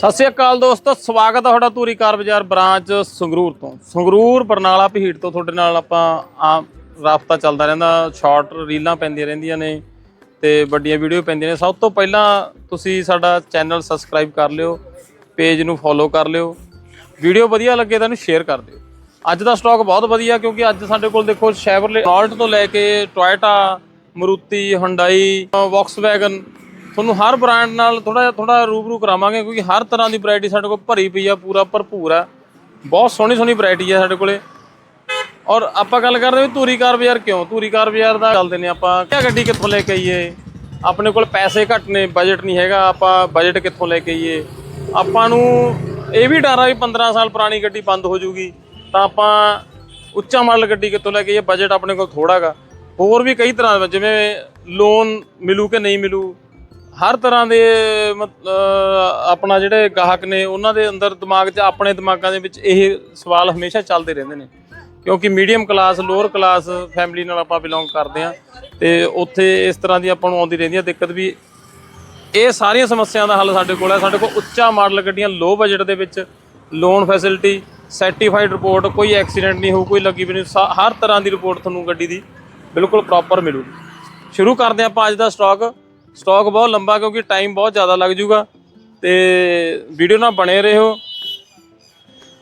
ਸਤਿ ਸ਼੍ਰੀ ਅਕਾਲ ਦੋਸਤੋ, ਸਵਾਗਤ ਹੈ ਤੁਹਾਡਾ ਧੂਰੀ ਕਾਰ ਬਾਜ਼ਾਰ ਬ੍ਰਾਂਚ ਸੰਗਰੂਰ ਤੋਂ। ਸੰਗਰੂਰ, ਬਰਨਾਲਾ ਭੀੜ ਤੋਂ ਤੁਹਾਡੇ ਨਾਲ ਆਪਾਂ ਆ ਰਾਬਤਾ ਚੱਲਦਾ ਰਹਿੰਦਾ, ਸ਼ਾਰਟ ਰੀਲਾਂ ਪੈਂਦੀਆਂ ਰਹਿੰਦੀਆਂ ਨੇ ਤੇ ਵੱਡੀਆਂ ਵੀਡੀਓ ਪੈਂਦੀਆਂ ਨੇ। ਸਭ ਤੋਂ ਪਹਿਲਾਂ ਤੁਸੀਂ ਸਾਡਾ ਚੈਨਲ ਸਬਸਕ੍ਰਾਈਬ ਕਰ ਲਿਓ, ਪੇਜ ਨੂੰ ਫੋਲੋ ਕਰ ਲਿਓ। ਵੀਡੀਓ ਵਧੀਆ ਲੱਗੇ ਤਾਂ ਇਹਨੂੰ ਸ਼ੇਅਰ ਕਰ ਦਿਓ। ਅੱਜ ਦਾ ਸਟਾਕ ਬਹੁਤ ਵਧੀਆ ਕਿਉਂਕਿ ਅੱਜ ਸਾਡੇ ਕੋਲ ਦੇਖੋ ਸ਼ੈਵਰਲੇ ਆਲਟ ਤੋਂ ਲੈ ਕੇ ਟੋਇਟਾ ਮਰੂਤੀ ਹੁੰਡਾਈ ਵੌਕਸਵੈਗਨ ਤੁਹਾਨੂੰ ਹਰ ਬ੍ਰਾਂਡ ਨਾਲ ਥੋੜਾ ਥੋੜਾ ਰੂਬਰੂ ਕਰਾਵਾਂਗੇ, ਕਿਉਂਕਿ ਹਰ ਤਰ੍ਹਾਂ ਦੀ ਵੈਰਾਈਟੀ ਸਾਡੇ ਕੋਲ ਭਰੀ ਪਈ ਆ, ਪੂਰਾ ਭਰਪੂਰ ਆ। ਬਹੁਤ ਸੋਹਣੀ ਸੋਹਣੀ ਵੈਰਾਈਟੀ ਆ ਸਾਡੇ ਕੋਲੇ। ਔਰ ਆਪਾਂ ਗੱਲ ਕਰਦੇ ਵੀ ਧੂਰੀ ਕਾਰ ਬਾਜ਼ਾਰ ਕਿਉਂ? ਧੂਰੀ ਕਾਰ ਬਾਜ਼ਾਰ ਦਾ ਚੱਲਦੇ ਨੇ ਆਪਾਂ, ਕਿਆ ਗੱਡੀ ਕਿੱਥੋਂ ਲੈ ਕੇ ਆਈਏ? ਆਪਣੇ ਕੋਲ ਪੈਸੇ ਘੱਟ ਨੇ ਬਜਟ ਨਹੀਂ ਹੈਗਾ, ਆਪਾਂ ਬਜਟ ਕਿੱਥੋਂ ਲੈ ਕੇ ਆਈਏ? ਆਪਾਂ ਨੂੰ ਇਹ ਵੀ ਡਰ ਆ ਵੀ 15 ਸਾਲ ਪੁਰਾਣੀ ਗੱਡੀ ਬੰਦ ਹੋ ਜੂਗੀ ਤਾਂ ਆਪਾਂ ਉੱਚਾ ਮਾਡਲ ਗੱਡੀ ਕਿੱਥੋਂ ਲੈ ਕੇ ਆਈਏ? ਬਜਟ ਆਪਣੇ ਕੋਲ ਥੋੜਾਗਾ ਹੋਰ ਵੀ ਕਈ ਤਰ੍ਹਾਂ ਦੇ, ਜਿਵੇਂ ਲੋਨ ਮਿਲੂ ਕਿ ਨਹੀਂ ਮਿਲੂ? ਹਰ ਤਰ੍ਹਾਂ ਦੇ ਮਤ- ਆਪਣਾ ਜਿਹੜੇ ਗਾਹਕ ਨੇ, ਉਹਨਾਂ ਦੇ ਅੰਦਰ ਦਿਮਾਗ 'ਚ, ਆਪਣੇ ਦਿਮਾਗਾਂ ਦੇ ਵਿੱਚ ਇਹ ਸਵਾਲ ਹਮੇਸ਼ਾ ਚੱਲਦੇ ਰਹਿੰਦੇ ਨੇ। ਕਿਉਂਕਿ medium class lower class family ਨਾਲ ਆਪਾਂ ਬਿਲੋਂਗ ਕਰਦੇ ਆ ਤੇ ਉੱਥੇ ਇਸ ਤਰ੍ਹਾਂ ਦੀ ਆਪਾਂ ਨੂੰ ਆਉਂਦੀ ਰਹਿੰਦੀ ਆ ਦਿੱਕਤ ਵੀ। ਇਹ ਸਾਰੀਆਂ ਸਮੱਸਿਆਵਾਂ ਦਾ ਹੱਲ ਸਾਡੇ ਕੋਲ ਹੈ। ਸਾਡੇ ਕੋਲ ਉੱਚਾ ਮਾਡਲ ਗੱਡੀਆਂ ਲੋ ਬਜਟ ਦੇ ਵਿੱਚ ਲੋਨ ਫੈਸਿਲਿਟੀ ਸਰਟੀਫਾਈਡ ਰਿਪੋਰਟ ਕੋਈ ਐਕਸੀਡੈਂਟ ਨਹੀਂ ਹੋਊ, ਕੋਈ ਲੱਗੀ ਵੀ ਨਹੀਂ, ਸਾ- ਹਰ ਤਰ੍ਹਾਂ ਦੀ ਰਿਪੋਰਟ ਤੁਹਾਨੂੰ ਗੱਡੀ ਦੀ ਬਿਲਕੁਲ ਪ੍ਰੋਪਰ ਮਿਲੂਗੀ। ਸ਼ੁਰੂ ਕਰਦੇ ਹਾਂ ਆਪਾਂ ਅੱਜ ਦਾ ਸਟਾਕ ਸਟਾਕ ਬਹੁਤ ਲੰਬਾ ਕਿਉਂਕਿ ਟਾਈਮ ਬਹੁਤ ਜ਼ਿਆਦਾ ਲੱਗ ਜੂਗਾ ਤੇ ਵੀਡੀਓ ਨਾਲ ਬਣੇ ਰਹੋ।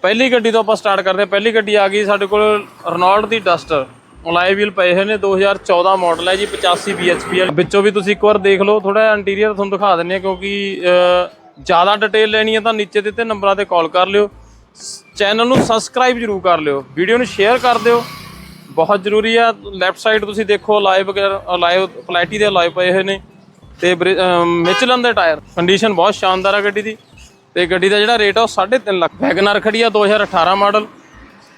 ਪਹਿਲੀ ਗੱਡੀ ਤੋਂ ਆਪਾਂ ਸਟਾਰਟ ਕਰਦੇ ਹਾਂ। ਪਹਿਲੀ ਗੱਡੀ ਆ ਗਈ ਸਾਡੇ ਕੋਲ ਰਨੋਲਡ ਦੀ ਡਸਟਰ। ਅਲਾਈ ਵੀਲ ਪਏ ਹੋਏ ਨੇ 2014 ਮਾਡਲ ਹੈ ਜੀ 85 bhp ਵਾਲੀ। ਵਿੱਚੋਂ ਵੀ ਤੁਸੀਂ ਇੱਕ ਵਾਰ ਦੇਖ ਲਓ ਥੋੜਾ ਜਿਹਾ ਇੰਟੀਰੀਅਰ ਤੁਹਾਨੂੰ ਦਿਖਾ ਦਿੰਨੇ ਆ ਕਿਉਂਕਿ ਜ਼ਿਆਦਾ ਡਿਟੇਲ ਲੈਣੀ ਹੈ ਤਾਂ ਨੀਚੇ ਦਿੱਤੇ ਨੰਬਰਾਂ ਤੇ ਕਾਲ ਕਰ ਲਿਓ। ਚੈਨਲ ਨੂੰ ਸਬਸਕ੍ਰਾਈਬ ਜਰੂਰ ਕਰ ਲਿਓ। ਵੀਡੀਓ ਨੂੰ ਸ਼ੇਅਰ ਕਰ ਦਿਓ। ਬਹੁਤ ਜ਼ਰੂਰੀ ਆ। ਲੈਫਟ ਸਾਈਡ ਤੁਸੀਂ ਦੇਖੋ ਲਾਈਵ ਲਾਈਵ ਕੁਆਲਿਟੀ ਦੇ ਲਾਈਵ ਪਏ ਹੋਏ ਨੇ। ਤੇ ਮਿਚਲਨ ਦੇ ਟਾਇਰ। ਕੰਡੀਸ਼ਨ ਬਹੁਤ ਸ਼ਾਨਦਾਰ ਆ ਗੱਡੀ ਦੀ। ਤੇ ਗੱਡੀ ਦਾ ਜਿਹੜਾ ਰੇਟ ਆ ਉਹ 3.5 ਲੱਖ। ਵੈਗਨਰ ਖੜੀ ਆ 2018 ਮਾਡਲ।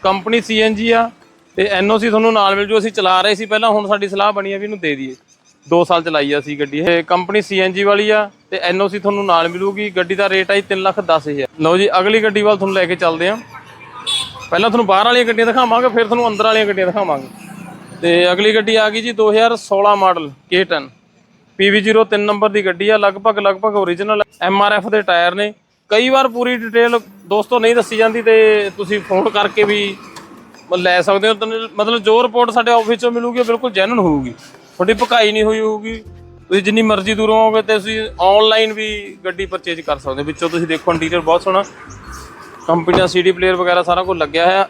ਕੰਪਨੀ ਸੀਐਨਜੀ ਆ। ਤੇ ਐਨਓਸੀ ਤੁਹਾਨੂੰ ਨਾਲ ਮਿਲ ਜੂ। ਅਸੀਂ ਚਲਾ ਰਹੇ ਸੀ ਪਹਿਲਾਂ, ਹੁਣ ਸਾਡੀ ਸਲਾਹ ਬਣੀ ਆ ਵੀ ਇਹਨੂੰ ਦੇ ਦਈਏ। 2 ਸਾਲ ਚਲਾਈ ਆ ਅਸੀਂ ਗੱਡੀ। ਇਹ ਕੰਪਨੀ ਸੀਐਨਜੀ ਵਾਲੀ ਆ, ਤੇ ਐਨਓਸੀ ਤੁਹਾਨੂੰ ਨਾਲ ਮਿਲੂਗੀ। ਗੱਡੀ ਦਾ ਰੇਟ ਆ ਜੀ 3 ਲੱਖ 10 ਹਜ਼ਾਰ। ਲਓ ਜੀ, ਅਗਲੀ ਗੱਡੀ ਵੱਲ ਤੁਹਾਨੂੰ ਲੈ ਕੇ ਚੱਲਦੇ ਆ। ਪਹਿਲਾਂ ਤੁਹਾਨੂੰ ਬਾਹਰ ਵਾਲੀਆਂ ਗੱਡੀਆਂ ਦਿਖਾਵਾਂਗੇ, ਫਿਰ ਤੁਹਾਨੂੰ ਅੰਦਰ ਵਾਲੀਆਂ ਗੱਡੀਆਂ ਦਿਖਾਵਾਂਗੇ। ਤੇ ਅਗਲੀ ਗੱਡੀ ਆ ਗਈ ਜੀ 2016 ਮਾਡਲ K10 PV03 ਨੰਬਰ ਦੀ ਗੱਡੀ ਆ, ਲਗਭਗ ਲਗਭਗ ਓਰੀਜਨਲ MRF ਦੇ ਟਾਇਰ ਨੇ। ਕਈ ਵਾਰ ਪੂਰੀ ਡਿਟੇਲ ਦੋਸਤੋ ਨਹੀਂ ਦੱਸੀ ਜਾਂਦੀ ਤੇ ਤੁਸੀਂ ਫੋਨ ਕਰਕੇ ਵੀ ਲੈ ਸਕਦੇ ਹੋ। ਮਤਲਬ ਜੋ ਰਿਪੋਰਟ ਸਾਡੇ ਆਫਿਸ ਚੋਂ ਮਿਲੂਗੀ ਉਹ ਬਿਲਕੁਲ ਜੈਨੂਨ ਹੋਊਗੀ। ਤੁਹਾਡੀ ਭਕਾਈ ਨਹੀਂ ਹੋਈ ਹੋਊਗੀ। ਤੁਸੀਂ ਜਿੰਨੀ ਮਰਜ਼ੀ ਦੂਰੋਂ ਆਓਗੇ ਤੇ ਤੁਸੀਂ ਆਨਲਾਈਨ ਵੀ ਗੱਡੀ ਪਰਚੇਜ ਕਰ ਸਕਦੇ ਹੋ। ਵਿੱਚੋਂ ਤੁਸੀਂ ਦੇਖੋ ਇੰਟੀਰੀਅਰ ਬਹੁਤ ਸੋਹਣਾ। ਕੰਪਨੀ ਦਾ ਸੀਡੀ ਪਲੇਅਰ ਵਗੈਰਾ ਸਾਰਾ ਕੁਝ ਲੱਗਿਆ ਹੋਇਆ।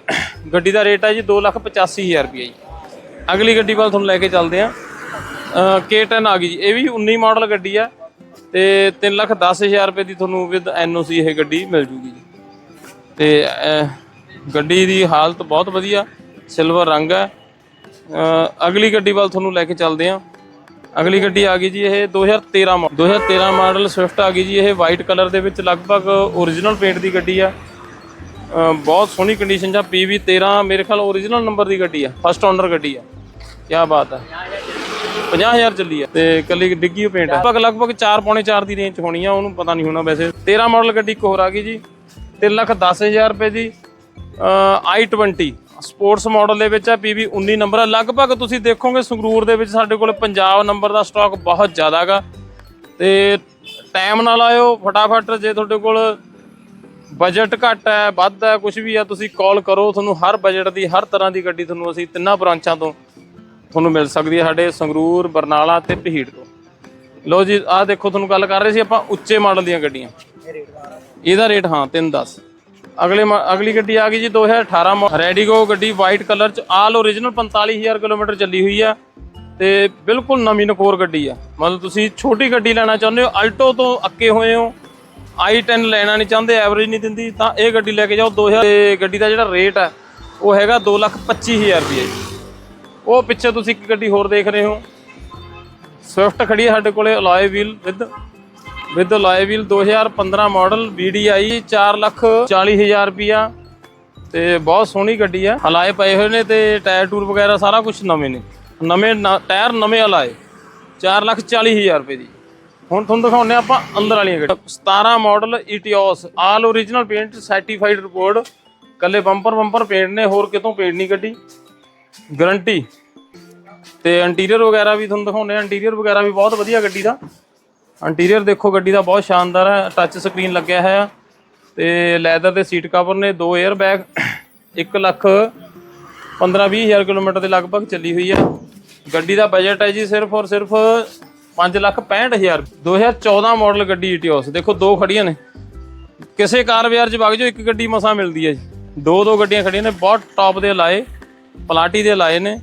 ਗੱਡੀ ਦਾ ਰੇਟ ਹੈ ਜੀ 285000 ਰੁਪਏ ਜੀ। ਅਗਲੀ ਗੱਡੀ ਵੱਲ ਤੁਹਾਨੂੰ ਲੈ ਕੇ ਚੱਲਦੇ ਆ K10 ਆ ਗਈ ਜੀ। ਇਹ ਵੀ 19 ਮਾਡਲ ਗੱਡੀ ਆ ਤੇ 310000 ਰੁਪਏ ਦੀ ਤੁਹਾਨੂੰ ਵਿਦ ਐਨਓਸੀ ਇਹ ਗੱਡੀ ਮਿਲ ਜੂਗੀ ਜੀ। ਤੇ ਗੱਡੀ ਦੀ ਹਾਲਤ ਬਹੁਤ ਵਧੀਆ ਸਿਲਵਰ ਰੰਗ ਹੈ। ਅਗਲੀ ਗੱਡੀ ਵੱਲ ਤੁਹਾਨੂੰ ਲੈ ਕੇ ਚੱਲਦੇ ਆ ਅਗਲੀ ਗੱਡੀ ਆ ਗਈ ਜੀ ਇਹ 2013 ਮਾ- 2013 ਮਾਡਲ ਸਵਿਫਟ ਆ ਗਈ ਜੀ, ਇਹ ਵਾਈਟ ਕਲਰ ਦੇ ਵਿੱਚ ਲਗਭਗ ਓਰੀਜਨਲ ਪੇਂਟ ਦੀ ਗੱਡੀ ਆ। ਬਹੁਤ ਸੋਹਣੀ ਕੰਡੀਸ਼ਨ ਜਾਂ PV 13 ਮੇਰੇ ਖਿਆਲ ਓਰੀਜਨਲ ਨੰਬਰ ਦੀ ਗੱਡੀ ਆ ਫਸਟ ਓਨਰ ਗੱਡੀ ਆ। ਕੀ ਬਾਤ ਹੈ 50000 ਚੱਲੀ ਆ। ਤੇ ਕੱਲੀ ਡਿੱਗੀ ਉਹ ਪੇਂਟ ਆ। ਲਗਭਗ ਲਗਭਗ 4 ਪੌਣੇ 4 ਦੀ ਰੇਂਜ ਹੋਣੀ ਆ, ਉਹਨੂੰ ਪਤਾ ਨਹੀਂ ਹੋਣਾ ਵੈਸੇ। 13 ਮਾਡਲ ਗੱਡੀ ਇੱਕ ਹੋਰ ਆ ਗਈ ਜੀ। 3 ਲੱਖ 10000 ਰੁਪਏ ਦੀ i20 ਸਪੋਰਟਸ ਮਾਡਲ ਦੇ ਵਿੱਚ ਆ PV 19 ਨੰਬਰ ਆ। ਲਗਭਗ ਤੁਸੀਂ ਦੇਖੋਗੇ ਸੰਗਰੂਰ ਦੇ ਵਿੱਚ ਸਾਡੇ ਕੋਲ ਪੰਜਾਬ ਨੰਬਰ ਦਾ ਸਟਾਕ ਬਹੁਤ ਜ਼ਿਆਦਾਗਾ ਤੇ ਟਾਈਮ ਨਾਲ ਆਇਓ, ਫਟਾਫਟ ਜੇ ਤੁਹਾਡੇ ਕੋਲ ਬਜਟ ਘੱਟ ਹੈ, ਵੱਧ ਹੈ ਕੁਝ ਵੀ ਆ ਤੁਸੀਂ ਕਾਲ ਕਰੋ। ਤੁਹਾਨੂੰ ਹਰ ਬਜਟ ਦੀ, ਹਰ ਤਰ੍ਹਾਂ ਦੀ ਗੱਡੀ ਤੁਹਾਨੂੰ ਅਸੀਂ ਤਿੰਨਾਂ ਬ੍ਰਾਂਚਾਂ ਤੋਂ ਤੁਹਾਨੂੰ ਮਿਲ ਸਕਦੀ ਹੈ ਸਾਡੇ ਸੰਗਰੂਰ, ਬਰਨਾਲਾ ਤੇ ਪਹੀੜ ਤੋਂ। ਲੋ ਜੀ, ਆਹ ਦੇਖੋ ਤੁਹਾਨੂੰ ਗੱਲ ਕਰ ਰਹੇ ਸੀ ਆਪਾਂ ਉੱਚੇ ਮਾਡਲ ਦੀਆਂ ਗੱਡੀਆਂ। ਇਹਦਾ ਰੇਟ ਹਾਂ 310 ਅਗਲੇ ਮਾ- ਅਗਲੀ ਗੱਡੀ ਆ ਗਈ ਜੀ 2018 ਰੈਡੀਗੋ ਗੱਡੀ ਵਾਈਟ ਕਲਰ ਚ, ਆਲ ਓਰੀਜਨਲ 45000 ਕਿਲੋਮੀਟਰ ਚੱਲੀ ਹੋਈ ਆ। ਤੇ ਬਿਲਕੁਲ ਨਵੀਂ ਨਕੋਰ ਗੱਡੀ ਆ। ਮਤਲਬ ਤੁਸੀਂ ਛੋਟੀ ਗੱਡੀ ਲੈਣਾ ਚਾਹੁੰਦੇ ਹੋ ਅਲਟੋ ਤੋਂ ਅੱਕੇ ਹੋਏ ਹੋ। i10 ਲੈਣਾ ਨਹੀਂ ਚਾਹੁੰਦੇ ਐਵਰੇਜ ਨਹੀਂ ਦਿੰਦੀ, ਤਾਂ ਇਹ ਗੱਡੀ ਲੈ ਕੇ ਜਾਓ। 2000 ਤੇ ਗੱਡੀ ਦਾ ਜਿਹੜਾ ਰੇਟ ਹੈ ਉਹ ਹੈਗਾ 225000 ਰੁਪਏ। ਉਹ ਪਿੱਛੇ ਤੁਸੀਂ ਇੱਕ ਗੱਡੀ ਹੋਰ ਦੇਖ ਰਹੇ ਹੋ। ਸਵਿਫਟ ਖੜੀ ਹੈ ਸਾਡੇ ਕੋਲੇ alloy wheel with with alloy wheel 2015 model VDI 4 lakh 40 ਹਜ਼ਾਰ ਰੁਪਿਆ ਤੇ ਬਹੁਤ ਸੋਹਣੀ ਗੱਡੀ ਆ ਹਲਾਏ ਪਏ ਹੋਏ ਨੇ ਤੇ ਟਾਇਰ ਟੂਰ ਵਗੈਰਾ ਸਾਰਾ ਕੁਝ ਨਵੇਂ ਨੇ। ਨਵੇਂ ਨ- ਟਾਇਰ ਨਵੇਂ ਹਲਾਏ 4 ਲੱਖ 40 ਹਜ਼ਾਰ ਰੁਪਏ ਦੀ। ਹੁਣ ਤੁਹਾਨੂੰ ਦਿਖਾਉਂਦੇ ਹਾਂ ਆਪਾਂ ਅੰਦਰ ਵਾਲੀਆਂ ਗੱਡੀਆਂ। 17 model Etios all original paint certified report ਕੱਲੇ ਬੰਪਰ ਬੰਪਰ ਪੇਂਟ ਨੇ, ਹੋਰ ਕਿਤੋਂ ਪੇਂਟ ਨਹੀਂ ਗੱਡੀ ਗਾਰੰਟੀ। ਤੇ ਇੰਟੀਰੀਅਰ ਵਗੈਰਾ ਵੀ ਤੁਹਾਨੂੰ ਦਿਖਾਉਂਦੇ ਆ ਇੰਟੀਰੀਅਰ ਵਗੈਰਾ ਵੀ ਬਹੁਤ ਵਧੀਆ ਗੱਡੀ ਦਾ। ਇੰਟੀਰੀਅਰ ਦੇਖੋ, ਗੱਡੀ ਦਾ ਬਹੁਤ ਸ਼ਾਨਦਾਰ ਹੈ। ਟੱਚ ਸਕਰੀਨ ਲੱਗਿਆ ਹੋਇਆ। ਤੇ ਲੈਦਰ ਦੇ ਸੀਟ ਕਵਰ ਨੇ ਦੋ 에ਅਰ ਬੈਗ 1 ਲੱਖ 15 20000 ਕਿਲੋਮੀਟਰ ਦੇ ਲਗਭਗ ਚੱਲੀ ਹੋਈ ਹੈ ਗੱਡੀ ਦਾ ਬਜਟ ਹੈ ਜੀ ਸਿਰਫ ਔਰ ਸਿਰਫ 5 ਲੱਖ 65000 2014 ਮਾਡਲ ਗੱਡੀ ਈਟੀਓਸ ਦੇਖੋ, ਦੋ ਖੜੀਆਂ ਨੇ। ਕਿਸੇ ਕਾਰ ਬਾਜ਼ਾਰ 'ਚ ਵਗ ਜਾਓ, ਇੱਕ ਗੱਡੀ ਮਸਾਂ ਮਿਲਦੀ ਹੈ ਜੀ। ਦੋ ਦੋ ਗੱਡੀਆਂ ਖੜੀਆਂ ਨੇ, ਬਹੁਤ ਟੌਪ ਦੇ ਲਾਏ। ਪਲਾਟੀ ਦੇ ਲਾਏ ਨੇ।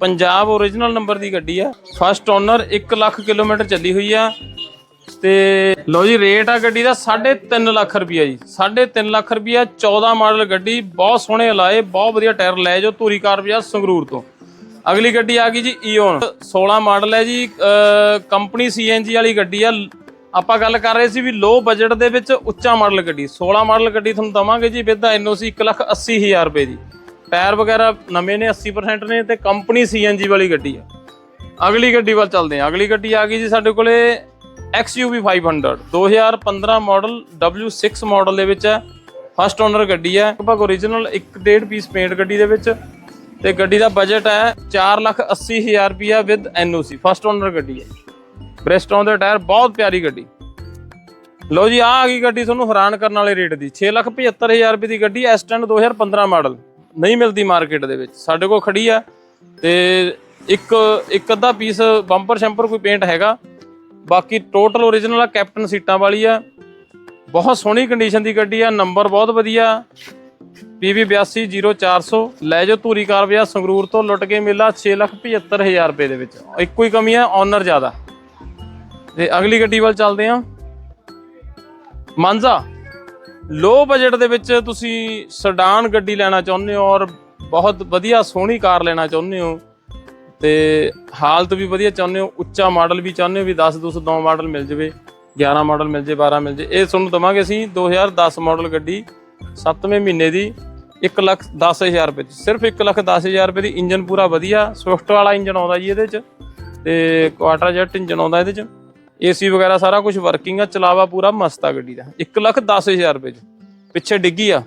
ਪੰਜਾਬ ਓਰੀਜਨਲ ਨੰਬਰ ਦੀ ਗੱਡੀ ਆ। ਫਸਟ ਓਨਰ 1 ਲੱਖ ਕਿਲੋਮੀਟਰ ਚੱਲੀ ਹੋਈ ਆ। ਤੇ ਲਓ ਜੀ ਰੇਟ ਆ ਗੱਡੀ ਦਾ 3.5 ਲੱਖ ਰੁਪਈਆ ਜੀ। 3.5 ਲੱਖ ਰੁਪਈਆ 14 ਮਾਡਲ ਗੱਡੀ, ਬਹੁਤ ਸੋਹਣੇ ਲਾਏ, ਬਹੁਤ ਵਧੀਆ ਟਾਇਰ ਲੈ ਜੋ ਧੂਰੀ ਕਾਰ ਬਾਜ਼ਾਰ ਸੰਗਰੂਰ ਤੋਂ। ਅਗਲੀ ਗੱਡੀ ਆ ਗਈ ਜੀ ਈਓਨ 16 ਮਾਡਲ ਹੈ ਜੀ ਕੰਪਨੀ ਸੀਐਨਜੀ ਵਾਲੀ ਗੱਡੀ ਆ। ਆਪਾਂ ਗੱਲ ਕਰ ਰਹੇ ਸੀ ਵੀ ਲੋ ਬਜਟ ਦੇ ਵਿੱਚ ਉੱਚਾ ਮਾਡਲ ਗੱਡੀ। 16 ਮਾਡਲ ਗੱਡੀ ਤੁਹਾਨੂੰ ਦਵਾਂਗੇ ਜੀ ਵਿਦ ਐਨਓਸੀ 180000 ਰੁਪਏ ਦੀ। ਟਾਇਰ ਵਗੈਰਾ ਨਵੇਂ ਨੇ 80% ਨੇ ਤੇ ਕੰਪਨੀ ਸੀਐਨਜੀ ਵਾਲੀ ਗੱਡੀ ਆ। ਅਗਲੀ ਗੱਡੀ ਵੱਲ ਚੱਲਦੇ ਹਾਂ। ਅਗਲੀ ਗੱਡੀ ਆ ਗਈ ਜੀ ਸਾਡੇ ਕੋਲੇ XUV 500 2015 ਮਾਡਲ W6 ਮਾਡਲ ਦੇ ਵਿੱਚ ਹੈ। ਫਸਟ ਓਨਰ ਗੱਡੀ ਹੈ। ਲਗਭਗ ਓਰੀਜਨਲ 1.5 ਪੀਸ ਪੇਂਟ ਗੱਡੀ ਦੇ ਵਿੱਚ। ਤੇ ਗੱਡੀ ਦਾ ਬਜਟ ਹੈ 480000 ਰੁਪਿਆ ਵਿਦ ਐਨਓਸੀ ਫਸਟ ਓਨਰ ਗੱਡੀ ਹੈ ਬ੍ਰੈਸਟੋਨ ਦੇ ਟਾਇਰ, ਬਹੁਤ ਪਿਆਰੀ ਗੱਡੀ। ਲੋ ਜੀ ਆ ਆ ਗਈ ਗੱਡੀ ਤੁਹਾਨੂੰ ਹੈਰਾਨ ਕਰਨ ਵਾਲੇ ਰੇਟ ਦੀ। 675000 ਰੁਪਏ ਦੀ ਗੱਡੀ S10 2015 ਮਾਡਲ ਨਹੀਂ ਮਿਲਦੀ ਮਾਰਕੀਟ ਦੇ ਵਿੱਚ। ਸਾਡੇ ਕੋਲ ਖੜੀ ਆ ਤੇ ਇੱਕ ਇੱਕ ਅੱਧਾ ਪੀਸ ਬੰਪਰ ਸ਼ੈਂਪਰ ਕੋਈ ਪੇਂਟ ਹੈਗਾ। ਬਾਕੀ ਟੋਟਲ ਓਰੀਜਨਲ ਆ ਕੈਪਟਨ ਸੀਟਾਂ ਵਾਲੀ ਆ। ਬਹੁਤ ਸੋਹਣੀ ਕੰਡੀਸ਼ਨ ਦੀ ਗੱਡੀ ਆ ਨੰਬਰ ਬਹੁਤ ਵਧੀਆ। PV 82040 ਲੈ ਜਾਓ ਧੂਰੀ ਕਾਰ ਬਾਜ਼ਾਰ ਸੰਗਰੂਰ ਤੋਂ ਲੁੱਟ ਕੇ ਮਿਲਾ 675000 ਰੁਪਏ ਦੇ ਵਿੱਚ। ਇੱਕੋ ਹੀ ਕਮੀ ਆ ਓਨਰ ਜ਼ਿਆਦਾ। ਤੇ ਅਗਲੀ ਗੱਡੀ ਵੱਲ ਚੱਲਦੇ ਆ। ਮਾਨਜ਼ਾ ਲੋ ਬਜਟ ਦੇ ਵਿੱਚ ਤੁਸੀਂ ਸਡਾਨ ਗੱਡੀ ਲੈਣਾ ਚਾਹੁੰਦੇ ਹੋ ਔਰ ਬਹੁਤ ਵਧੀਆ ਸੋਹਣੀ ਕਾਰ ਲੈਣਾ ਚਾਹੁੰਦੇ ਹੋ ਤੇ ਹਾਲਤ ਵੀ ਵਧੀਆ ਚਾਹੁੰਦੇ ਹੋ, ਉੱਚਾ ਮਾਡਲ ਵੀ ਚਾਹੁੰਦੇ ਹੋ ਵੀ 10 2 9 ਮਾਡਲ ਮਿਲ ਜਾਵੇ 11 ਮਾਡਲ ਮਿਲ ਜੇ 12 ਮਿਲ ਜੇ ਇਹ ਤੁਹਾਨੂੰ ਦਵਾਂਗੇ ਅਸੀਂ 2010 ਮਾਡਲ ਗੱਡੀ 7ਵੇਂ ਮਹੀਨੇ ਦੀ 1 ਲੱਖ 10000 ਰੁਪਏ 'ਚ ਸਿਰਫ 1 ਲੱਖ 10000 ਰੁਪਏ ਦੀ ਇੰਜਨ ਪੂਰਾ ਵਧੀਆ, ਸਵਿਫਟ ਵਾਲਾ ਇੰਜਨ ਆਉਂਦਾ ਜੀ ਇਹਦੇ 'ਚ ਤੇ ਕੁਆਟਰ ਜੈਟ ਇੰਜਨ ਆਉਂਦਾ ਇਹਦੇ 'ਚ। ਏਸੀ ਵਗੈਰਾ ਸਾਰਾ ਕੁਝ ਵਰਕਿੰਗ ਆ ਚਲਾਵਾ ਪੂਰਾ ਮਸਤ ਆ ਗੱਡੀ ਦਾ। 1 ਲੱਖ 10000 ਰੁਪਏ 'ਚ। ਪਿੱਛੇ ਡਿੱਗੀ ਆ।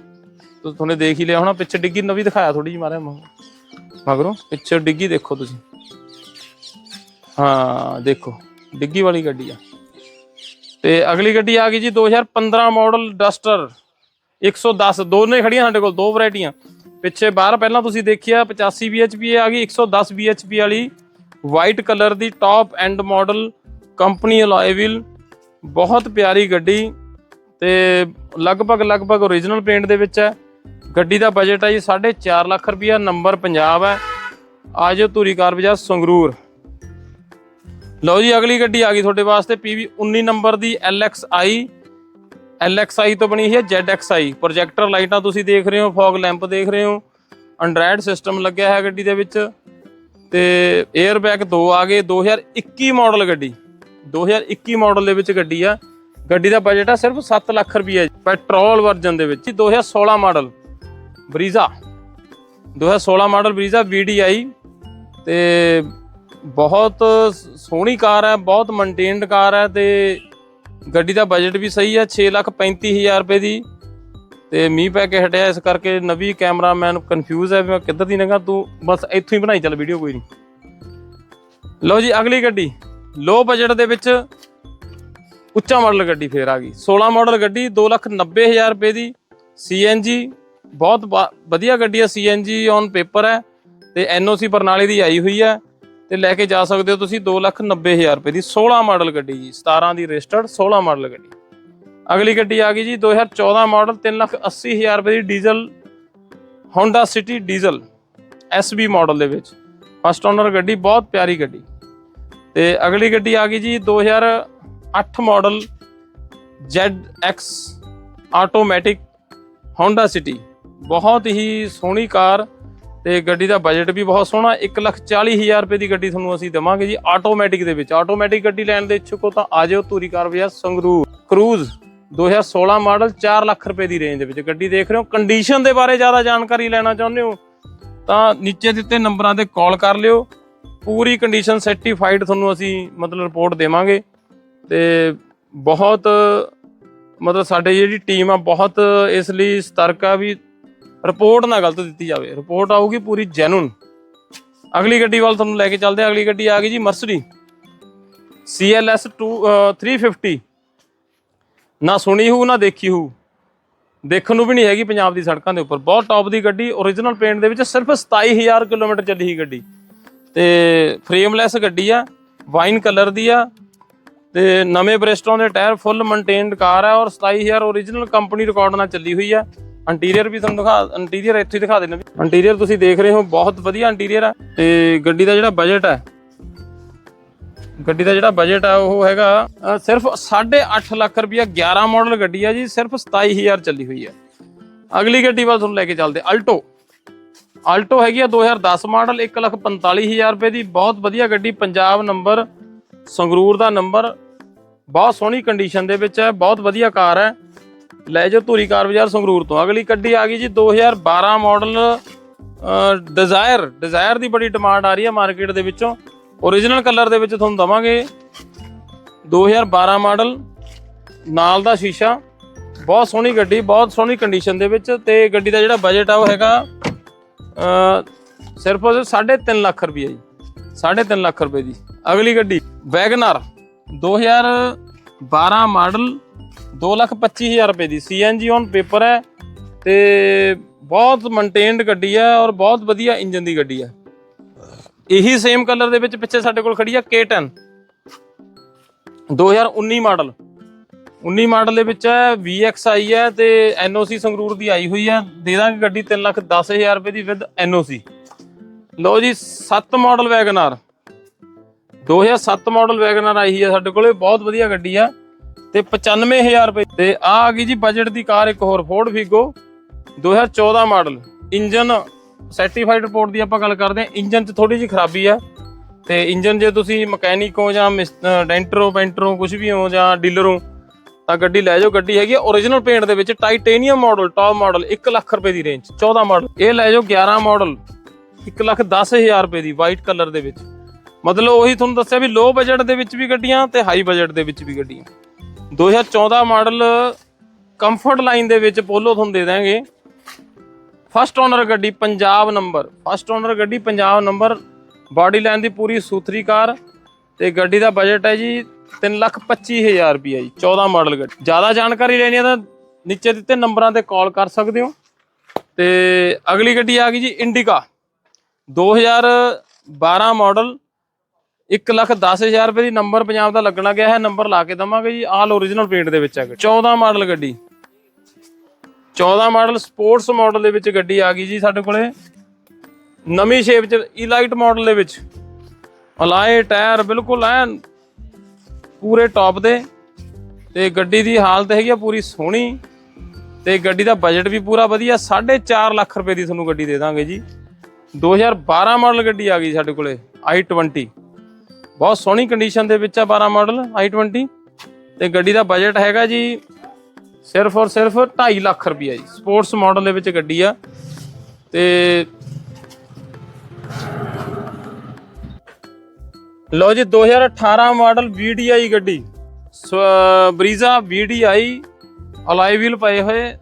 ਤੁਸੀਂ ਤੁਹਾਨੂੰ ਦੇਖ ਹੀ ਲਿਆ ਹੋਣਾ ਪਿੱਛੇ ਡਿੱਗੀ ਨਵੀਂ ਦਿਖਾਇਆ ਥੋੜੀ ਜਿਹੀ ਮਾਰਿਆ ਮਗਰੋਂ? ਪਿੱਛੇ ਡਿੱਗੀ ਦੇਖੋ ਤੁਸੀਂ। ਹਾਂ ਦੇਖੋ। ਡਿੱਗੀ ਵਾਲੀ ਗੱਡੀ ਆ। ਤੇ ਅਗਲੀ ਗੱਡੀ ਆ ਗਈ ਜੀ 2015 ਮਾਡਲ ਡਸਟਰ 110 ਦੋਨੇ ਖੜੀਆਂ ਸਾਡੇ ਕੋਲ ਦੋ ਵੈਰਾਈਟੀਆਂ। ਪਿੱਛੇ ਬਾਹਰ ਪਹਿਲਾਂ ਤੁਸੀਂ ਦੇਖਿਆ 85 bhp ਆ ਗਈ 110 bhp ਵਾਲੀ। ਵਾਈਟ ਕਲਰ ਦੀ top end model company alloy wheel ਬਹੁਤ ਪਿਆਰੀ ਗੱਡੀ ਤੇ ਲਗਭਗ ਲਗਭਗ ਓਰੀਜਨਲ ਪੇਂਟ ਦੇ ਵਿੱਚ ਹੈ। ਗੱਡੀ ਦਾ ਬਜਟ ਹੈ ਜੀ 4.5 ਲੱਖ ਰੁਪਇਆ ਨੰਬਰ ਪੰਜਾਬ ਹੈ। ਆਜੋ ਧੂਰੀ ਕਾਰ ਬਾਜ਼ਾਰ ਸੰਗਰੂਰ। ਲਓ ਜੀ, ਅਗਲੀ ਗੱਡੀ ਆ ਗਈ ਤੁਹਾਡੇ ਵਾਸਤੇ PV 19 ਨੰਬਰ ਦੀ LXI LXI ਤੋਂ ਬਣੀ ਹੈ ZXI ਪ੍ਰੋਜੈਕਟਰ ਲਾਈਟਾਂ ਤੁਸੀਂ ਦੇਖ ਰਹੇ ਹੋ ਫੌਗ ਲੈਂਪ ਦੇਖ ਰਹੇ ਹੋ। ਐਂਡਰਾਇਡ ਸਿਸਟਮ ਲੱਗਿਆ ਹੈ ਗੱਡੀ ਦੇ ਵਿੱਚ। ਤੇ 에ਅਰ ਬੈਗ ਦੋ ਆ ਗਏ 2021 ਮਾਡਲ ਗੱਡੀ। 2021 ਮਾਡਲ ਦੇ ਵਿੱਚ ਗੱਡੀ ਆ। ਗੱਡੀ ਦਾ ਬਜਟ ਆ ਸਿਰਫ 7 ਲੱਖ ਰੁਪਏ ਪੈਟਰੋਲ ਵਰਜਨ ਦੇ ਵਿੱਚ 2016 model Brezza 2016 model Brezza VDI ਤੇ ਬਹੁਤ ਸੋਹਣੀ ਕਾਰ ਹੈ ਬਹੁਤ ਮੇਨਟੇਨਡ ਕਾਰ ਹੈ ਤੇ ਗੱਡੀ ਦਾ ਬਜਟ ਵੀ ਸਹੀ ਹੈ 6 ਲੱਖ 35000 ਰੁਪਏ ਦੀ। ਤੇ ਮੀਂਹ ਪੈ ਕੇ ਹਟਿਆ, ਇਸ ਕਰਕੇ ਨਵੀਂ ਕੈਮਰਾਮੈਨ ਕਨਫਿਊਜ਼ ਹੈ ਵੀ ਮੈਂ ਕਿੱਧਰ ਦੀ ਨਗਾ ਤੂੰ ਬਸ ਇੱਥੋਂ ਹੀ ਬਣਾਈ ਚੱਲ ਵੀਡੀਓ ਕੋਈ ਨਹੀਂ। ਲਓ ਜੀ, ਅਗਲੀ ਗੱਡੀ। ਲੋ ਬਜਟ ਦੇ ਵਿੱਚ ਉੱਚਾ ਮਾਡਲ ਗੱਡੀ ਫੇਰ ਆ ਗਈ। 16 ਮਾਡਲ ਗੱਡੀ 290000 ਰੁਪਏ ਦੀ CNG ਬਹੁਤ ਬਾ- ਵਧੀਆ ਗੱਡੀ ਹੈ CNG ਔਨ ਪੇਪਰ ਹੈ ਤੇ NOC ਪ੍ਰਣਾਲੀ ਦੀ ਆਈ ਹੋਈ ਹੈ ਤੇ ਲੈ ਕੇ ਜਾ ਸਕਦੇ ਹੋ ਤੁਸੀਂ 290000 ਰੁਪਏ ਦੀ 16 ਮਾਡਲ ਗੱਡੀ ਜੀ 17 ਦੀ ਰਜਿਸਟਰਡ 16 ਮਾਡਲ ਗੱਡੀ। ਅਗਲੀ ਗੱਡੀ ਆ ਗਈ ਜੀ 2014 ਮਾਡਲ 380000 ਰੁਪਏ ਦੀ diesel, Honda City diesel SB model ਦੇ ਵਿੱਚ। ਫਸਟ ਓਨਰ ਗੱਡੀ, ਬਹੁਤ ਪਿਆਰੀ ਗੱਡੀ। ਤੇ ਅਗਲੀ ਗੱਡੀ ਆ ਗਈ ਜੀ 2008 model ZX automatic Honda City ਬਹੁਤ ਹੀ ਸੋਹਣੀ ਕਾਰ ਤੇ ਗੱਡੀ ਦਾ ਬਜਟ ਵੀ ਬਹੁਤ ਸੋਹਣਾ। 140000 ਰੁਪਏ ਦੀ ਗੱਡੀ ਤੁਹਾਨੂੰ ਅਸੀਂ ਦੇਵਾਂਗੇ ਜੀ ਆਟੋਮੈਟਿਕ ਦੇ ਵਿੱਚ। ਆਟੋਮੈਟਿਕ ਗੱਡੀ ਲੈਣ ਦੇ ਇੱਛੁਕ ਹੋ ਤਾਂ ਆ ਜਾਓ ਧੂਰੀ ਕਾਰ ਬਾਜ਼ਾਰ ਸੰਗਰੂਰ। ਕਰੂਜ਼ 2016 ਮਾਡਲ 4 ਲੱਖ ਰੁਪਏ ਦੀ ਰੇਂਜ ਦੇ ਵਿੱਚ। ਗੱਡੀ ਦੇਖ ਰਹੇ ਹੋ। ਕੰਡੀਸ਼ਨ ਦੇ ਬਾਰੇ ਜ਼ਿਆਦਾ ਜਾਣਕਾਰੀ ਲੈਣਾ ਚਾਹੁੰਦੇ ਹੋ ਤਾਂ ਨੀਚੇ ਦਿੱਤੇ ਨੰਬਰਾਂ ਤੇ ਕਾਲ ਕਰ ਲਿਓ। ਪੂਰੀ ਕੰਡੀਸ਼ਨ ਸਰਟੀਫਾਈਡ ਤੁਹਾਨੂੰ ਅਸੀਂ ਮਤਲਬ ਰਿਪੋਰਟ ਦੇਵਾਂਗੇ ਤੇ ਬਹੁਤ, ਮਤਲਬ ਸਾਡੇ ਜਿਹੜੀ ਟੀਮ ਆ ਬਹੁਤ ਇਸ ਲਈ ਸਤਰਕ ਆ ਵੀ ਰਿਪੋਰਟ ਨਾ ਗਲਤ ਦਿੱਤੀ ਜਾਵੇ। ਰਿਪੋਰਟ ਆਊਗੀ ਪੂਰੀ ਜੈਨੂਨ ਅਗਲੀ ਗੱਡੀ ਵੱਲ ਤੁਹਾਨੂੰ ਲੈ ਕੇ ਚੱਲਦੇ ਹਾਂ। ਅਗਲੀ ਗੱਡੀ ਆ ਗਈ ਜੀ ਮਰਸਡੀ CLS 2 350 ਨਾ ਸੁਣੀ ਹੂ ਨਾ ਦੇਖੀ ਹੂ ਦੇਖਣ ਨੂੰ ਵੀ ਨਹੀਂ ਹੈਗੀ ਪੰਜਾਬ ਦੀ ਸੜਕਾਂ ਦੇ ਉੱਪਰ। ਬਹੁਤ ਟੌਪ ਦੀ ਗੱਡੀ origignal ਪੇਂਟ ਦੇ ਵਿੱਚ ਸਿਰਫ 27000 ਕਿਲੋਮੀਟਰ ਚੱਲੀ ਸੀ ਗੱਡੀ। ਤੇ ਫਰੇਮਲੈਸ ਗੱਡੀ ਆ ਵਾਈਨ ਕਲਰ ਦੀ ਆ ਤੇ ਨਵੇਂ ਬ੍ਰਿਸਟੋਨ ਦੇ ਟਾਇਰ ਫੁੱਲ ਮੇਨਟੇਨਡ ਕਾਰ ਆ ਔਰ 27000 ਓਰੀਜਨਲ ਕੰਪਨੀ ਰਿਕਾਰਡ ਨਾਲ ਚੱਲੀ ਹੋਈ ਆ। ਇੰਟੀਰੀਅਰ ਵੀ ਤੁਹਾਨੂੰ ਦਿਖਾ ਇੰਟੀਰੀਅਰ ਇੱਥੇ ਹੀ ਦਿਖਾ ਦੇਣਾ ਇੰਟੀਰੀਅਰ ਤੁਸੀਂ ਦੇਖ ਰਹੇ ਹੋ ਬਹੁਤ ਵਧੀਆ ਇੰਟੀਰੀਅਰ ਆ। ਤੇ ਗੱਡੀ ਦਾ ਜਿਹੜਾ ਬਜਟ ਹੈ ਗੱਡੀ ਦਾ ਜਿਹੜਾ ਬਜਟ ਆ ਉਹ ਹੈਗਾ ਅ, ਸਿਰਫ 8.5 ਲੱਖ ਰੁਪਇਆ 11 ਮਾਡਲ ਗੱਡੀ ਆ ਜੀ ਸਿਰਫ 27000 ਚੱਲੀ ਹੋਈ ਹੈ ਅਗਲੀ ਗੱਡੀ ਵੱਲ ਤੁਹਾਨੂੰ ਲੈ ਕੇ ਚੱਲਦੇ ਅਲਟੋ ਆਲਟੋ ਹੈਗੀ ਆ 2010 ਮਾਡਲ 145000 ਰੁਪਏ ਦੀ। ਬਹੁਤ ਵਧੀਆ ਗੱਡੀ, ਪੰਜਾਬ ਨੰਬਰ, ਸੰਗਰੂਰ ਦਾ ਨੰਬਰ। ਬਹੁਤ ਸੋਹਣੀ ਕੰਡੀਸ਼ਨ ਦੇ ਵਿੱਚ ਹੈ, ਬਹੁਤ ਵਧੀਆ ਕਾਰ ਹੈ। ਲੈ ਜਾਓ ਧੂਰੀ ਕਾਰ ਬਾਜ਼ਾਰ ਸੰਗਰੂਰ ਤੋਂ। ਅਗਲੀ ਗੱਡੀ ਆ ਗਈ ਜੀ 2012 ਮਾਡਲ ਡਿਜ਼ਾਇਰ ਡਿਜ਼ਾਇਰ ਦੀ ਬੜੀ ਡਿਮਾਂਡ ਆ ਰਹੀ ਹੈ ਮਾਰਕੀਟ ਦੇ ਵਿੱਚੋਂ। Origignal ਕਲਰ ਦੇ ਵਿੱਚ ਤੁਹਾਨੂੰ ਦਵਾਂਗੇ। 2012 ਮਾਡਲ, ਨਾਲ ਦਾ ਸ਼ੀਸ਼ਾ। ਬਹੁਤ ਸੋਹਣੀ ਗੱਡੀ, ਬਹੁਤ ਸੋਹਣੀ ਕੰਡੀਸ਼ਨ ਦੇ ਵਿੱਚ ਤੇ ਗੱਡੀ ਦਾ ਜਿਹੜਾ ਬਜਟ ਆ ਉਹ ਹੈਗਾ ਸਿਰਫ 3.5 ਲੱਖ ਰੁਪਏ ਜੀ। 3.5 ਲੱਖ ਰੁਪਏ ਦੀ। ਅਗਲੀ ਗੱਡੀ, ਵੈਗਨਰ 2012 ਮਾਡਲ 225000 ਰੁਪਏ ਦੀ। ਸੀਐਨਜੀ ਔਨ ਪੇਪਰ ਹੈ ਤੇ ਬਹੁਤ ਮੇਨਟੇਨਡ ਗੱਡੀ ਹੈ ਔਰ ਬਹੁਤ ਵਧੀਆ ਇੰਜਨ ਦੀ ਗੱਡੀ ਹੈ। ਇਹੀ ਸੇਮ ਕਲਰ ਦੇ ਵਿੱਚ ਪਿੱਛੇ ਸਾਡੇ ਕੋਲ ਖੜੀ ਹੈ K10 2019 ਮਾਡਲ। 19 ਮਾਡਲ ਦੇ ਵਿੱਚ ਹੈ VX ਆਈ ਹੈ ਤੇ NOC ਸੰਗਰੂਰ ਦੀ ਆਈ ਹੋਈ ਹੈ। ਦੇ ਦਾਂਗੇ ਗੱਡੀ 3 ਲੱਖ 10000 ਰੁਪਏ ਦੀ ਵਿਦ NOC ਲਓ ਜੀ 7 ਮਾਡਲ ਵੈਗਨਾਰ। 2007 ਮਾਡਲ ਵੈਗਨਾਰ ਆਈ ਹੈ ਸਾਡੇ ਕੋਲੇ, ਬਹੁਤ ਵਧੀਆ ਗੱਡੀ ਆ। ਤੇ 95000 ਰੁਪਏ ਤੇ ਆ ਆ ਗਈ ਜੀ ਬਜਟ ਦੀ ਕਾਰ ਇੱਕ ਹੋਰ Ford Figo 2014 model. Engine certified report ਦੀ ਆਪਾਂ ਗੱਲ ਕਰਦੇ ਹਾਂ। ਇੰਜਨ 'ਚ ਥੋੜੀ ਜਿਹੀ ਖਰਾਬੀ ਆ। ਤੇ ਇੰਜਨ ਜੇ ਤੁਸੀਂ ਮਕੈਨਿਕ ਹੋ ਜਾਂ ਡੈਂਟਰ ਡੈਂਟਰੋ, ਪੈਂਟਰੋ ਕੁਝ ਵੀ ਹੋ ਜਾਂ ਡੀਲਰ ਹੋ ਤਾਂ ਗੱਡੀ ਲੈ ਜਾਓ, ਗੱਡੀ ਹੈਗੀ origignal ਪੇਂਟ ਦੇ ਵਿੱਚ titanium model top model 1 lakh ਰੁਪਏ ਦੀ ਰੇਂਜ 14 ਮਾਡਲ ਇਹ ਲੈ ਜਾਓ 11 ਮਾਡਲ 1 ਲੱਖ 10000 ਰੁਪਏ ਦੀ ਵਾਈਟ ਕਲਰ ਦੇ ਵਿੱਚ। ਮਤਲਬ ਉਹੀ ਤੁਹਾਨੂੰ ਦੱਸਿਆ ਵੀ ਲੋ ਬਜਟ ਦੇ ਵਿੱਚ ਵੀ ਗੱਡੀਆਂ ਤੇ ਹਾਈ ਬਜਟ ਦੇ ਵਿੱਚ ਵੀ ਗੱਡੀਆਂ। 2014 ਮਾਡਲ ਕੰਫਰਟ ਲਾਈਨ ਦੇ ਵਿੱਚ ਪੋਲੋ ਤੁਹਾਨੂੰ ਦੇ ਦਾਂਗੇ ਫਸਟ ਓਨਰ ਗੱਡੀ ਪੰਜਾਬ ਨੰਬਰ ਫਸਟ ਓਨਰ ਗੱਡੀ ਪੰਜਾਬ ਨੰਬਰ ਬਾਡੀ ਲਾਈਨ ਦੀ ਪੂਰੀ ਸੂਥਰੀ ਕਾਰ ਤੇ ਗੱਡੀ ਦਾ ਬਜਟ ਹੈ ਜੀ 325000 ਰੁਪਏ ਜੀ 14 ਮਾਡਲ ਗੱਡੀ। ਜ਼ਿਆਦਾ ਜਾਣਕਾਰੀ ਲੈਣੀ ਹੈ ਤਾਂ ਨੀਚੇ ਦਿੱਤੇ ਨੰਬਰਾਂ ਤੇ ਕਾਲ ਕਰ ਸਕਦੇ ਹੋ। ਤੇ ਅਗਲੀ ਗੱਡੀ ਆ ਗਈ ਜੀ ਇੰਡੀਕਾ। 2012 ਮਾਡਲ 1 ਲੱਖ 10000 ਰੁਪਏ ਦੀ ਨੰਬਰ ਪੰਜਾਬ ਦਾ ਲੱਗਣਾ ਗਿਆ ਹੈ, ਨੰਬਰ ਲਾ ਕੇ ਦਵਾਂਗੇ ਜੀ, ਆਲ origignal ਪੇਂਟ ਦੇ ਵਿੱਚ ਹੈ 14 ਮਾਡਲ ਗੱਡੀ। 14 ਮਾਡਲ ਸਪੋਰਟਸ ਮਾਡਲ ਦੇ ਵਿੱਚ ਗੱਡੀ ਆ ਗਈ ਜੀ ਸਾਡੇ ਕੋਲੇ। ਨਵੀਂ ਸ਼ੇਪ ਚ ਇਲਾਈਟ ਮਾਡਲ ਦੇ ਵਿੱਚ। ਅਲਾਏ ਟਾਇਰ ਬਿਲਕੁਲ ਐਨ ਪੂਰੇ ਟੌਪ ਦੇ ਤੇ ਗੱਡੀ ਦੀ ਹਾਲਤ ਹੈਗੀ ਆ ਪੂਰੀ ਸੋਹਣੀ ਤੇ ਗੱਡੀ ਦਾ ਬਜਟ ਵੀ ਪੂਰਾ ਵਧੀਆ। 4.5 ਲੱਖ ਰੁਪਏ ਦੀ ਤੁਹਾਨੂੰ ਗੱਡੀ ਦੇ ਦਾਂਗੇ ਜੀ। 2012 ਮਾਡਲ ਗੱਡੀ ਆ ਗਈ ਸਾਡੇ ਕੋਲੇ i20 ਬਹੁਤ ਸੋਹਣੀ ਕੰਡੀਸ਼ਨ ਦੇ ਵਿੱਚ ਆ 12 ਮਾਡਲ i20 ਤੇ ਗੱਡੀ ਦਾ ਬਜਟ ਹੈਗਾ ਜੀ ਸਿਰਫ ਔਰ ਸਿਰਫ 2.5 ਲੱਖ ਰੁਪਈਆ ਜੀ। ਸਪੋਰਟਸ ਮਾਡਲ ਦੇ ਵਿੱਚ ਗੱਡੀ ਆ। ਤੇ ਲਓ ਜੀ 2018 ਮਾਡਲ VDI ਗੱਡੀ। ਸਵ- ਬਰੀਜ਼ਾ VDI ਅਲਾਈ ਵੀਲ ਪਏ ਹੋਏ।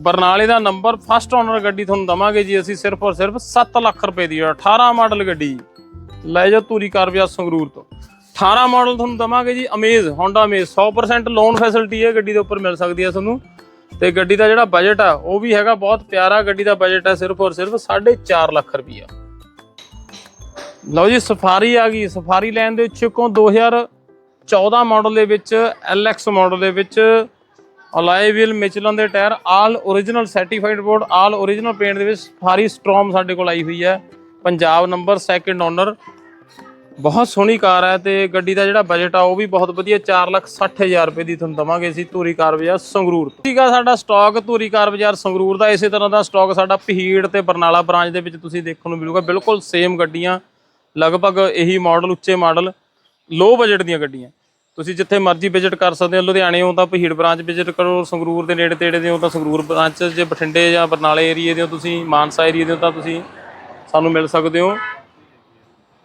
ਬਰਨਾਲੇ ਦਾ ਨੰਬਰ ਫਸਟ ਓਨਰ ਗੱਡੀ ਤੁਹਾਨੂੰ ਦਵਾਂਗੇ ਜੀ ਅਸੀਂ ਸਿਰਫ ਔਰ ਸਿਰਫ 7 ਲੱਖ ਰੁਪਏ ਦੀ। 18 ਮਾਡਲ ਗੱਡੀ। ਲੈ ਜਾਓ ਧੂਰੀ ਕਾਰ ਸੰਗਰੂਰ ਤੋਂ। 18 ਮਾਡਲ ਤੁਹਾਨੂੰ ਦਵਾਂਗੇ ਜੀ, Amaze, Honda Amaze. 100% loan facility ਹੈ, ਗੱਡੀ ਦੇ ਉੱਪਰ ਮਿਲ ਸਕਦੀ ਹੈ ਤੁਹਾਨੂੰ। ਤੇ ਗੱਡੀ ਦਾ ਜਿਹੜਾ ਬਜਟ ਆ, ਉਹ ਵੀ ਹੈਗਾ ਬਹੁਤ ਪਿਆਰਾ। ਗੱਡੀ ਦਾ ਬਜਟ ਹੈ ਸਿਰਫ ਔਰ ਸਿਰਫ 4.5 ਲੱਖ ਰੁਪਈਆ। ਲਓ ਜੀ ਸਫਾਰੀ ਆ ਗਈ। ਸਫਾਰੀ ਲੈਣ ਦੇ ਇੱਛੁਕ ਹੋ 2014 ਮਾਡਲ ਦੇ ਵਿੱਚ LX ਮਾਡਲ ਦੇ ਵਿੱਚ ਅਲਾਈ ਵੀਲ ਮਿਚਲਨ ਦੇ tyre all origignal certified board all origignal paint ਦੇ ਵਿੱਚ ਸਫਾਰੀ ਸਟ੍ਰੋਮ ਸਾਡੇ ਕੋਲ ਆਈ ਹੋਈ ਹੈ। ਪੰਜਾਬ ਨੰਬਰ ਸੈਕੰਡ ਓਨਰ ਬਹੁਤ ਸੋਹਣੀ ਕਾਰ ਹੈ ਤੇ ਗੱਡੀ ਦਾ ਜਿਹੜਾ ਬਜਟ ਆ, ਉਹ ਵੀ ਬਹੁਤ ਵਧੀਆ 460000 ਰੁਪਏ ਦੀ ਤੁਹਾਨੂੰ ਦਵਾਂਗੇ ਅਸੀਂ ਧੂਰੀ ਕਾਰ ਬਾਜ਼ਾਰ ਸੰਗਰੂਰ ਠੀਕ ਆ, ਸਾਡਾ ਸਟਾਕ ਧੂਰੀ ਕਾਰ ਬਾਜ਼ਾਰ ਸੰਗਰੂਰ ਦਾ, ਇਸੇ ਤਰ੍ਹਾਂ ਦਾ ਸਟਾਕ ਸਾਡਾ ਪਹੀੜ ਤੇ ਬਰਨਾਲਾ ਬ੍ਰਾਂਚ ਦੇ ਵਿੱਚ ਤੁਸੀਂ ਦੇਖਣ ਨੂੰ ਮਿਲੂਗਾ। ਬਿਲਕੁਲ ਸੇਮ ਗੱਡੀਆਂ। ਲਗਭਗ ਇਹੀ ਮਾਡਲ ਉੱਚੇ ਮਾਡਲ ਲੋ ਬਜਟ ਦੀਆਂ ਗੱਡੀਆਂ। ਤੁਸੀਂ ਜਿੱਥੇ ਮਰਜ਼ੀ ਵਿਜ਼ਿਟ ਕਰ ਸਕਦੇ ਹੋ, ਲੁਧਿਆਣੇ ਹੋ ਤਾਂ ਭੀੜ ਬ੍ਰਾਂਚ ਵਿਜ਼ਿਟ ਕਰੋ, ਸੰਗਰੂਰ ਦੇ ਨੇੜੇ ਤੇੜੇ ਦੇ ਹੋ ਤਾਂ ਸੰਗਰੂਰ ਬ੍ਰਾਂਚ, ਜੇ ਬਠਿੰਡੇ ਜਾਂ ਬਰਨਾਲੇ ਏਰੀਏ ਦੇ ਹੋ ਤੁਸੀਂ, ਮਾਨਸਾ ਏਰੀਏ ਦੇ ਹੋ ਤਾਂ ਤੁਸੀਂ ਸਾਨੂੰ ਮਿਲ ਸਕਦੇ ਹੋ।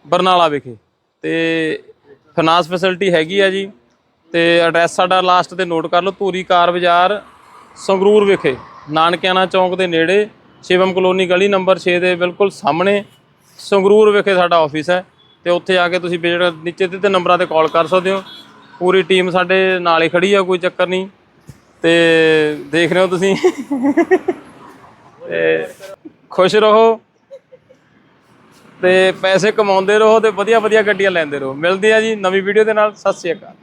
ਬਰਨਾਲਾ ਵਿਖੇ। ਤੇ ਫਾਈਨਾਂਸ ਫੈਸਿਲਿਟੀ ਹੈਗੀ ਆ ਜੀ। ਤੇ ਐਡਰੈਸ ਸਾਡਾ ਲਾਸਟ ਤੇ ਨੋਟ ਕਰ ਲਓ, ਧੂਰੀ ਕਾਰ ਬਾਜ਼ਾਰ, ਸੰਗਰੂਰ ਵਿਖੇ। ਨਾਨਕਿਆਣਾ ਚੌਂਕ ਦੇ ਨੇੜੇ, ਸ਼ਿਵਮ ਕਲੋਨੀ ਗਲੀ ਨੰਬਰ 6 ਦੇ ਬਿਲਕੁਲ ਸਾਹਮਣੇ। ਸੰਗਰੂਰ ਵਿਖੇ ਸਾਡਾ ਆਫਿਸ ਹੈ ਤੇ ਉੱਥੇ ਆ ਕੇ ਤੁਸੀਂ ਵਿਜ਼ਿਟ ਨੀਚੇ ਦਿੱਤੇ ਨੰਬਰਾਂ ਤੇ ਕਾਲ ਕਰ ਸਕਦੇ ਹੋ। ਪੂਰੀ ਟੀਮ ਸਾਡੇ ਨਾਲ ਹੀ ਖੜੀ ਆ, ਕੋਈ ਚੱਕਰ ਨਹੀਂ। ਤੇ ਦੇਖ ਰਹੇ ਹੋ ਤੁਸੀਂ। ਤੇ ਖੁਸ਼ ਰਹੋ। ਤੇ ਪੈਸੇ ਕਮਾਉਂਦੇ ਰਹੋ ਤੇ ਵਧੀਆ ਵਧੀਆ ਗੱਡੀਆਂ ਲੈਂਦੇ ਰਹੋ। ਮਿਲਦੇ ਆ ਜੀ ਨਵੀਂ ਵੀਡੀਓ ਦੇ ਨਾਲ। ਸਤਿ ਸ਼੍ਰੀ ਅਕਾਲ।